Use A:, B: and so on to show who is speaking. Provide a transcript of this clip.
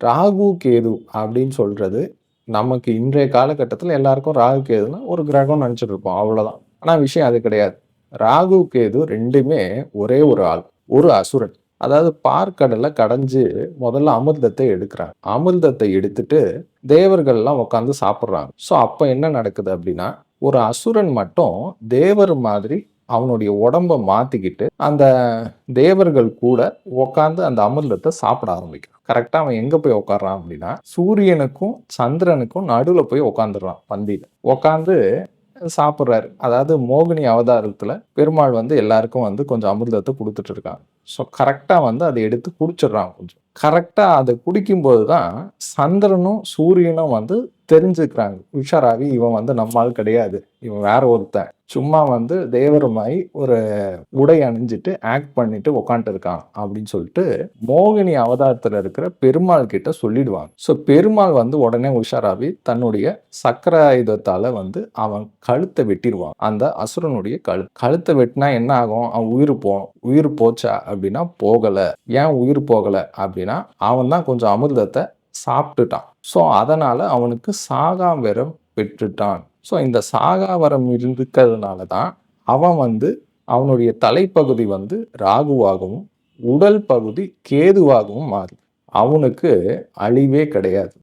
A: ராகு கேது அப்படின்னு சொல்கிறது நமக்கு இன்றைய காலகட்டத்தில் எல்லாருக்கும் ராகு கேதுன்னா ஒரு கிரகம் நினச்சிட்டு இருப்போம் அவ்வளோதான் ஆனால் விஷயம் அது கிடையாது. ராகு கேது ரெண்டுமே ஒரே ஒரு ஆள் ஒரு அசுரன். அதாவது பார்க்கடலை கடைஞ்சு முதல்ல அமிர்தத்தை எடுக்கிறாங்க. அமிர்தத்தை எடுத்துட்டு தேவர்கள்லாம் உட்காந்து சாப்பிட்றாங்க. ஸோ அப்போ என்ன நடக்குது அப்படின்னா ஒரு அசுரன் மட்டும் தேவர் மாதிரி அவனுடைய உடம்ப மாற்றிக்கிட்டு அந்த தேவர்கள் கூட உட்காந்து அந்த அமிர்தத்தை சாப்பிட ஆரம்பிக்கிறான். கரெக்டாக அவன் எங்கே போய் உட்காடுறான் அப்படின்னா சூரியனுக்கும் சந்திரனுக்கும் நடுவில் போய் உட்காந்துடுறான் பந்தியில். உட்காந்து சாப்பிட்றாரு. அதாவது மோகினி அவதாரத்தில் பெருமாள் வந்து எல்லாருக்கும் வந்து கொஞ்சம் அமிர்தத்தை கொடுத்துட்டு இருக்காங்க. ஸோ கரெக்டாக வந்து அதை எடுத்து குடிச்சிடுறான் கொஞ்சம். கரெக்டாக அதை குடிக்கும்போது தான் சந்திரனும் சூரியனும் வந்து தெரிஞ்சுக்கிறாங்க. உஷாராவி இவன் வந்து நம்மால் கிடையாது. இவன் வேற ஒருத்தன். சும்மா வந்து தேவருமாய் ஒரு உடை அணிஞ்சிட்டு ஆக்ட் பண்ணிட்டு உக்காந்துட்டு இருக்கான் அப்படின்னு சொல்லிட்டு மோகினி அவதாரத்தில் இருக்கிற பெருமாள் கிட்ட சொல்லிடுவாங்க. ஸோ பெருமாள் வந்து உடனே உஷாராவி தன்னுடைய சக்கர ஆயுதத்தால் வந்து அவன் கழுத்தை வெட்டிடுவான். அந்த அசுரனுடைய கழு கழுத்தை வெட்டினா என்ன ஆகும்? அவன் உயிர் போ உயிர் போச்சா அப்படின்னா போகலை. ஏன் உயிர் போகலை அப்படின்னா அவன் தான் கொஞ்சம் அமிர்தத்தை சாப்பிட்டுட்டான். ஸோ அதனால் அவனுக்கு சாகாம் சாகாவரம் பெற்றுட்டான். ஸோ இந்த சாகாவரம் இருக்கிறதுனால தான் அவன் வந்து அவனுடைய தலைப்பகுதி வந்து ராகுவாகவும் உடல் பகுதி கேதுவாகவும் மாறுது அவனுக்கு அழிவே கிடையாது.